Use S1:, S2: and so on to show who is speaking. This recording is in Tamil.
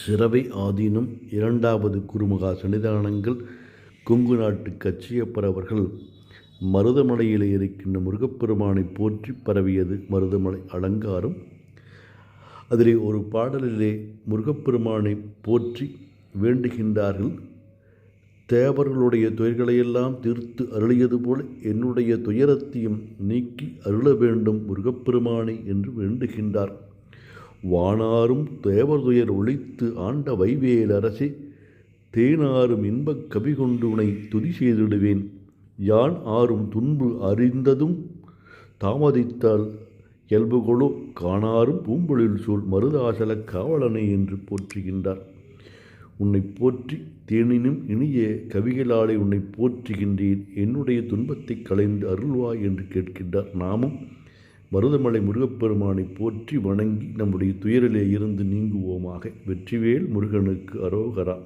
S1: சிறவை ஆதீனம் இரண்டாவது குருமகா சன்னிதானங்கள் கொங்கு நாட்டு கச்சியப்பர் அவர்கள் மருதமலையிலே இருக்கின்ற முருகப்பெருமானை போற்றி பரவியது மருதமலை அலங்காரம். அதிலே ஒரு பாடலிலே முருகப்பெருமானை போற்றி வேண்டுகின்றார்கள். தேவர்களுடைய துயர்களையெல்லாம் தீர்த்து அருளியது போல் என்னுடைய துயரத்தையும் நீக்கி அருள வேண்டும் முருகப்பெருமானை என்று வேண்டுகின்றார். வானாரும் தேவதுயர் ஒழித்து ஆண்ட வைவேல் அரசே தேனாரும் இன்பக் கவி கொண்டு உனை துதி செய்திடுவேன். யான் ஆறும் துன்பு அறிந்ததும் தாமதித்தால் இயல்புகளோ காணாரும் பூம்பொழில் சூழ் மருதாசல காவலனை என்று போற்றுகின்றார். உன்னை போற்றி தேனினும் இனிய கவிகளாலே உன்னை போற்றுகின்றேன். என்னுடைய துன்பத்தை களைந்து அருள்வாய் என்று கேட்கின்றார். நாமும் மருதமலை முருகப்பெருமானை போற்றி வணங்கி நம்முடைய துயரிலே இருந்து நீங்குவோமாக. வெற்றிவேல் முருகனுக்கு அரோகரா.